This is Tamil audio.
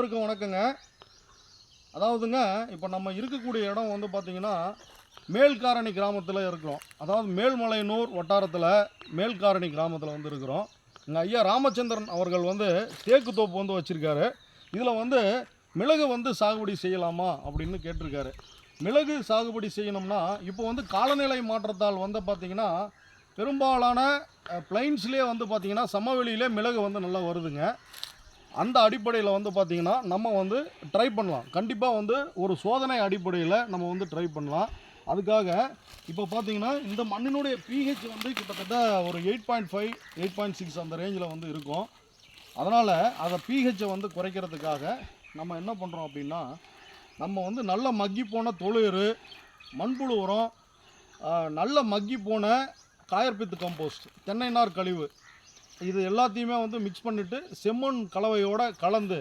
அனைவருக்கும் வணக்கங்க. அதாவதுங்க இப்போ நம்ம இருக்கக்கூடிய இடம் வந்து பார்த்திங்கன்னா மேல்காரணி கிராமத்தில் இருக்கிறோம். அதாவது மேல்மலையனூர் வட்டாரத்தில் மேல்காரணி கிராமத்தில் வந்து இருக்கிறோம். எங்கள் ஐயா ராமச்சந்திரன் அவர்கள் வந்து தேக்கு தோப்பு வந்து வச்சுருக்காரு. இதில் வந்து மிளகு வந்து சாகுபடி செய்யலாமா அப்படின்னு கேட்டிருக்காரு. மிளகு சாகுபடி செய்யணும்னா இப்போ வந்து காலநிலை மாற்றத்தால் வந்து பார்த்திங்கன்னா பெரும்பாலான பிளைன்ஸ்லேயே வந்து பார்த்திங்கன்னா சமவெளியிலே மிளகு வந்து நல்லா வருதுங்க. அந்த அடிப்படையில் வந்து பார்த்திங்கன்னா நம்ம வந்து ட்ரை பண்ணலாம். கண்டிப்பாக வந்து ஒரு சோதனை அடிப்படையில் நம்ம வந்து ட்ரை பண்ணலாம். அதுக்காக இப்போ பார்த்தீங்கன்னா இந்த மண்ணினுடைய பிஹெச் வந்து கிட்டத்தட்ட ஒரு eight point five eight point six அந்த ரேஞ்சில் வந்து இருக்கும். அதனால் அதை பிஹெச்சை வந்து குறைக்கிறதுக்காக நம்ம என்ன பண்ணுறோம் அப்படின்னா நம்ம வந்து நல்ல மக்கி போன தொழுறு மண்புழு உரம் நல்ல மக்கி போன காயற்பித்து கம்போஸ்ட் தென்னை நார் கழிவு இது எல்லாத்தையுமே வந்து மிக்ஸ் பண்ணிவிட்டு செம்மண் கலவையோடு கலந்து